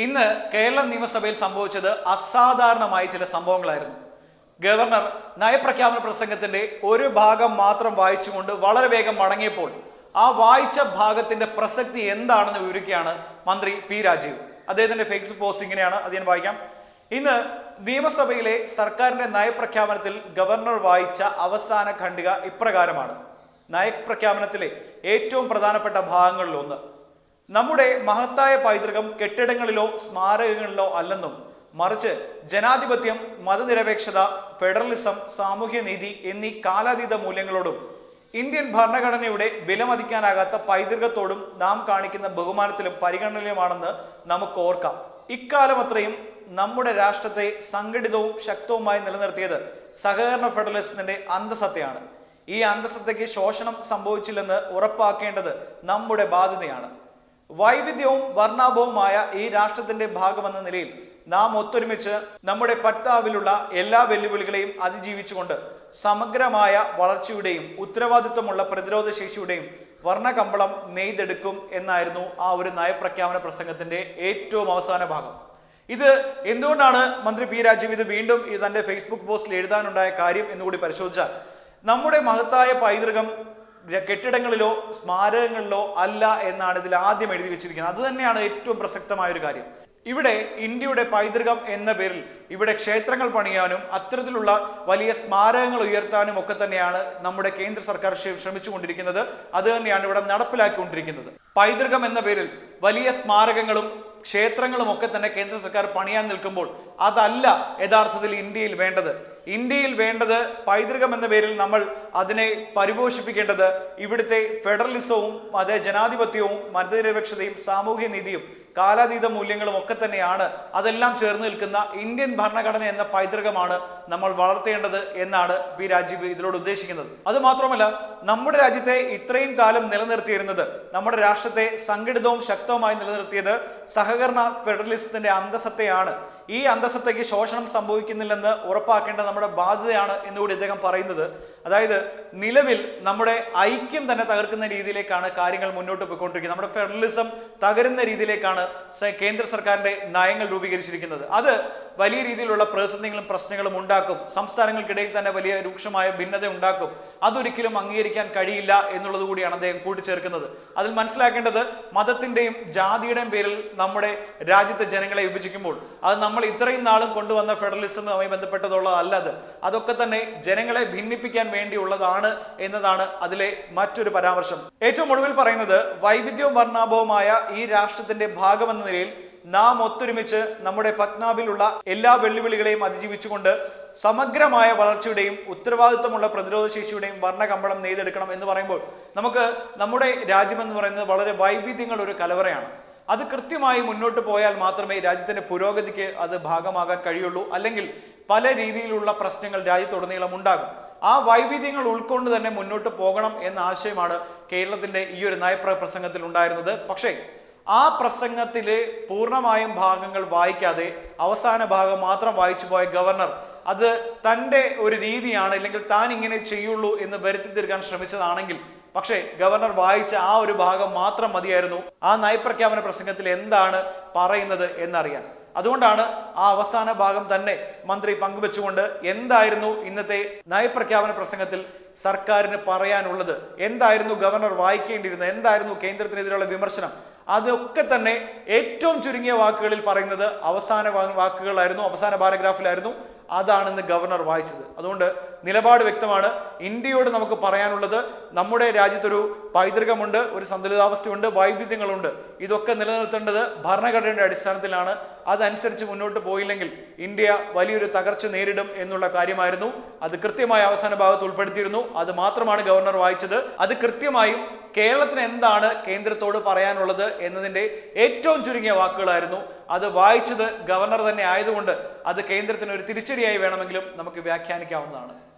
ഇന്ന് കേരള നിയമസഭയിൽ സംഭവിച്ചത് അസാധാരണമായ ചില സംഭവങ്ങളായിരുന്നു. ഗവർണർ നയപ്രഖ്യാപന പ്രസംഗത്തിന്റെ ഒരു ഭാഗം മാത്രം വായിച്ചുകൊണ്ട് വളരെ വേഗം മടങ്ങിയപ്പോൾ ആ വായിച്ച ഭാഗത്തിന്റെ പ്രസക്തി എന്താണെന്ന് വിവരിക്കുകയാണ് മന്ത്രി പി രാജീവ്. അദ്ദേഹത്തിന്റെ ഫേസ്ബുക്ക് പോസ്റ്റ് ഇങ്ങനെയാണ് അത് ഞാൻ വായിക്കാം. ഇന്ന് നിയമസഭയിലെ സർക്കാരിന്റെ നയപ്രഖ്യാപനത്തിൽ ഗവർണർ വായിച്ച അവസാന ഖണ്ഡിക ഇപ്രകാരമാണ്. നയപ്രഖ്യാപനത്തിലെ ഏറ്റവും പ്രധാനപ്പെട്ട ഭാഗങ്ങളിൽ ഒന്ന്. നമ്മുടെ മഹത്തായ പൈതൃകം കെട്ടിടങ്ങളിലോ സ്മാരകങ്ങളിലോ അല്ലെന്നും മറിച്ച് ജനാധിപത്യം മതനിരപേക്ഷത ഫെഡറലിസം സാമൂഹ്യനീതി എന്നീ കാലാതീത മൂല്യങ്ങളോടും ഇന്ത്യൻ ഭരണഘടനയുടെ വിലമതിക്കാനാകാത്ത പൈതൃകത്തോടും നാം കാണിക്കുന്ന ബഹുമാനത്തിലും പരിഗണനയിലുമാണെന്ന് നമുക്ക് ഓർക്കാം. ഇക്കാലം അത്രയും നമ്മുടെ രാഷ്ട്രത്തെ സംഘടിതവും ശക്തവുമായി നിലനിർത്തിയത് സഹകരണ ഫെഡറലിസത്തിന്റെ അന്തസത്തയാണ്. ഈ അന്തസത്തയ്ക്ക് ശോഷണം സംഭവിച്ചില്ലെന്ന് ഉറപ്പാക്കേണ്ടത് നമ്മുടെ ബാധ്യതയാണ്. വൈവിധ്യവും വർണാഭവുമായ ഈ രാഷ്ട്രത്തിന്റെ ഭാഗമെന്ന നിലയിൽ നാം ഒത്തൊരുമിച്ച് നമ്മുടെ പട്ടാവിലുള്ള എല്ലാ വെല്ലുവിളികളെയും അതിജീവിച്ചുകൊണ്ട് സമഗ്രമായ വളർച്ചയുടെയും ഉത്തരവാദിത്വമുള്ള പ്രതിരോധ ശേഷിയുടെയും വർണകമ്പളം നെയ്തെടുക്കും എന്നായിരുന്നു ആ ഒരു നയപ്രഖ്യാപന പ്രസംഗത്തിന്റെ ഏറ്റവും അവസാന ഭാഗം. ഇത് എന്തുകൊണ്ടാണ് മന്ത്രി പി രാജീവ് ഇത് വീണ്ടും തന്റെ ഫേസ്ബുക്ക് പോസ്റ്റിൽ എഴുതാനുണ്ടായ കാര്യം എന്നുകൂടി പരിശോധിച്ചാൽ നമ്മുടെ മഹത്തായ പൈതൃകം കെട്ടിടങ്ങളിലോ സ്മാരകങ്ങളിലോ അല്ല എന്നാണ് ഇതിൽ ആദ്യം എഴുതി വെച്ചിരിക്കുന്നത്. അത് തന്നെയാണ് ഏറ്റവും പ്രസക്തമായ ഒരു കാര്യം. ഇവിടെ ഇന്ത്യയുടെ പൈതൃകം എന്ന പേരിൽ ഇവിടെ ക്ഷേത്രങ്ങൾ പണിയാനും അത്തരത്തിലുള്ള വലിയ സ്മാരകങ്ങൾ ഉയർത്താനും ഒക്കെ തന്നെയാണ് നമ്മുടെ കേന്ദ്ര സർക്കാർ ശ്ര- ശ്രമിച്ചുകൊണ്ടിരിക്കുന്നത്. അത് തന്നെയാണ് ഇവിടെ നടപ്പിലാക്കിക്കൊണ്ടിരിക്കുന്നത്. പൈതൃകം എന്ന പേരിൽ വലിയ സ്മാരകങ്ങളും ക്ഷേത്രങ്ങളും ഒക്കെ തന്നെ കേന്ദ്ര സർക്കാർ പണിയാൻ നിൽക്കുമ്പോൾ അതല്ല യഥാർത്ഥത്തിൽ ഇന്ത്യയിൽ വേണ്ടത്. ഇന്ത്യയിൽ വേണ്ടത് പൈതൃകം എന്ന പേരിൽ നമ്മൾ അതിനെ പരിപോഷിപ്പിക്കേണ്ടത് ഇവിടുത്തെ ഫെഡറലിസവും അതേ ജനാധിപത്യവും മതനിരപേക്ഷതയും സാമൂഹ്യ നീതിയും കാലാതീത മൂല്യങ്ങളും ഒക്കെ തന്നെയാണ് അതെല്ലാം ചേർന്ന് നിൽക്കുന്ന ഇന്ത്യൻ ഭരണഘടന എന്ന പൈതൃകമാണ് നമ്മൾ വളർത്തേണ്ടത് എന്നാണ് പി രാജീവ് ഇതിലൂടെ ഉദ്ദേശിക്കുന്നത്. അതുമാത്രമല്ല നമ്മുടെ രാജ്യത്തെ ഇത്രയും കാലം നിലനിർത്തിയിരുന്നത് നമ്മുടെ രാഷ്ട്രത്തെ സംഘടിതവും ശക്തവുമായി നിലനിർത്തിയത് സഹകരണ ഫെഡറലിസത്തിന്റെ അന്തസത്തയാണ്. ഈ അന്തസ്സത്തേക്ക് ശോഷണം സംഭവിക്കുന്നില്ലെന്ന് ഉറപ്പാക്കേണ്ട നമ്മുടെ ബാധ്യതയാണ് എന്നുകൂടി ഇദ്ദേഹം പറയുന്നത്. അതായത് നിലവിൽ നമ്മുടെ ഐക്യം തന്നെ തകർക്കുന്ന രീതിയിലേക്കാണ് കാര്യങ്ങൾ മുന്നോട്ട് പോയിക്കൊണ്ടിരിക്കുന്നത്. നമ്മുടെ ഫെഡറലിസം തകരുന്ന രീതിയിലേക്കാണ് കേന്ദ്ര സർക്കാരിന്റെ നയങ്ങൾ രൂപീകരിച്ചിരിക്കുന്നത്. അത് വലിയ രീതിയിലുള്ള പ്രതിസന്ധികളും പ്രശ്നങ്ങളും ഉണ്ടാക്കും. സംസ്ഥാനങ്ങൾക്കിടയിൽ തന്നെ വലിയ രൂക്ഷമായ ഭിന്നത ഉണ്ടാക്കും. അതൊരിക്കലും അംഗീകരിക്കാൻ കഴിയില്ല എന്നുള്ളത് കൂടിയാണ് അദ്ദേഹം കൂട്ടിച്ചേർക്കുന്നത്. അതിൽ മനസ്സിലാക്കേണ്ടത് മതത്തിന്റെയും ജാതിയുടെയും പേരിൽ നമ്മുടെ രാജ്യത്തെ ജനങ്ങളെ വിഭജിക്കുമ്പോൾ അത് നമ്മൾ ഇത്രയും നാളും കൊണ്ടുവന്ന ഫെഡറലിസവുമായി ബന്ധപ്പെട്ടതുള്ളതല്ല അത്. അതൊക്കെ തന്നെ ജനങ്ങളെ ഭിന്നിപ്പിക്കാൻ വേണ്ടിയുള്ളതാണ് എന്നതാണ് അതിലെ മറ്റൊരു പരാമർശം. ഏറ്റവും ഒടുവിൽ പറയുന്നത് വൈവിധ്യവും വർണാഭവുമായ ഈ രാഷ്ട്രത്തിന്റെ ഭാഗമെന്ന നിലയിൽ നാം ഒത്തൊരുമിച്ച് നമ്മുടെ പത്നാവിലുള്ള എല്ലാ വെല്ലുവിളികളെയും അതിജീവിച്ചുകൊണ്ട് സമഗ്രമായ വളർച്ചയുടെയും ഉത്തരവാദിത്വമുള്ള പ്രതിരോധ ശേഷിയുടെയും വർണകമ്പളം നെയ്തെടുക്കണം എന്ന് പറയുമ്പോൾ നമുക്ക് നമ്മുടെ രാജ്യമെന്ന് പറയുന്നത് വളരെ വൈവിധ്യങ്ങളുടെ ഒരു കലവറയാണ്. അത് കൃത്യമായി മുന്നോട്ട് പോയാൽ മാത്രമേ രാജ്യത്തിന്റെ പുരോഗതിക്ക് അത് ഭാഗമാകാൻ കഴിയുള്ളൂ. അല്ലെങ്കിൽ പല രീതിയിലുള്ള പ്രശ്നങ്ങൾ രാജ്യത്തുടനീളം ഉണ്ടാകും. ആ വൈവിധ്യങ്ങൾ ഉൾക്കൊണ്ട് തന്നെ മുന്നോട്ട് പോകണം എന്ന ആശയമാണ് കേരളത്തിന്റെ ഈ ഒരു നയപ്ര പ്രസംഗത്തിൽ ഉണ്ടായിരുന്നത്. പക്ഷേ ആ പ്രസംഗത്തിലെ പൂർണമായും ഭാഗങ്ങൾ വായിക്കാതെ അവസാന ഭാഗം മാത്രം വായിച്ചു പോയ ഗവർണർ അത് തന്റെ ഒരു രീതിയാണ് അല്ലെങ്കിൽ താൻ ഇങ്ങനെ ചെയ്യുള്ളൂ എന്ന് വരുത്തി തീർക്കാൻ ശ്രമിച്ചതാണെങ്കിൽ പക്ഷേ ഗവർണർ വായിച്ച ആ ഒരു ഭാഗം മാത്രം മതിയായിരുന്നു. ആ നയപ്രഖ്യാപന പ്രസംഗത്തിൽ എന്താണ് പറയുന്നത് എന്നറിയാൻ. അതുകൊണ്ടാണ് ആ അവസാന ഭാഗം തന്നെ മന്ത്രി പങ്കുവെച്ചുകൊണ്ട് എന്തായിരുന്നു ഇന്നത്തെ നയപ്രഖ്യാപന പ്രസംഗത്തിൽ സർക്കാരിന് പറയാനുള്ളത്. എന്തായിരുന്നു ഗവർണർ വായിക്കേണ്ടിയിരുന്നത്? എന്തായിരുന്നു കേന്ദ്രത്തിനെതിരെയുള്ള വിമർശനം? അതൊക്കെ തന്നെ ഏറ്റവും ചുരുങ്ങിയ വാക്കുകളിൽ പറയുന്നത് അവസാന വാക്കുകളായിരുന്നു അവസാന പാരഗ്രാഫിലായിരുന്നു. അതാണെന്ന് ഗവർണർ വായിച്ചത്. അതുകൊണ്ട് നിലപാട് വ്യക്തമാണ്. ഇന്ത്യയോട് നമുക്ക് പറയാനുള്ളത് നമ്മുടെ രാജ്യത്തൊരു പൈതൃകമുണ്ട് ഒരു സന്തുലിതാവസ്ഥയുണ്ട് വൈവിധ്യങ്ങളുണ്ട്. ഇതൊക്കെ നിലനിർത്തേണ്ടത് ഭരണഘടനയുടെ അടിസ്ഥാനത്തിലാണ്. അതനുസരിച്ച് മുന്നോട്ട് പോയില്ലെങ്കിൽ ഇന്ത്യ വലിയൊരു തകർച്ച നേരിടും എന്നുള്ള കാര്യമായിരുന്നു. അത് കൃത്യമായി അവസാന ഭാഗത്ത് ഉൾപ്പെടുത്തിയിരുന്നു. അത് മാത്രമാണ് ഗവർണർ വായിച്ചത്. അത് കൃത്യമായും കേരളത്തിന് എന്താണ് കേന്ദ്രത്തോട് പറയാനുള്ളത് എന്നതിന്റെ ഏറ്റവും ചുരുങ്ങിയ വാക്കുകളായിരുന്നു. അത് വായിച്ചത് ഗവർണർ തന്നെ ആയതുകൊണ്ട് അത് കേന്ദ്രത്തിന് ഒരു തിരിച്ചടിയായി വേണമെങ്കിലും നമുക്ക് വ്യാഖ്യാനിക്കാവുന്നതാണ്.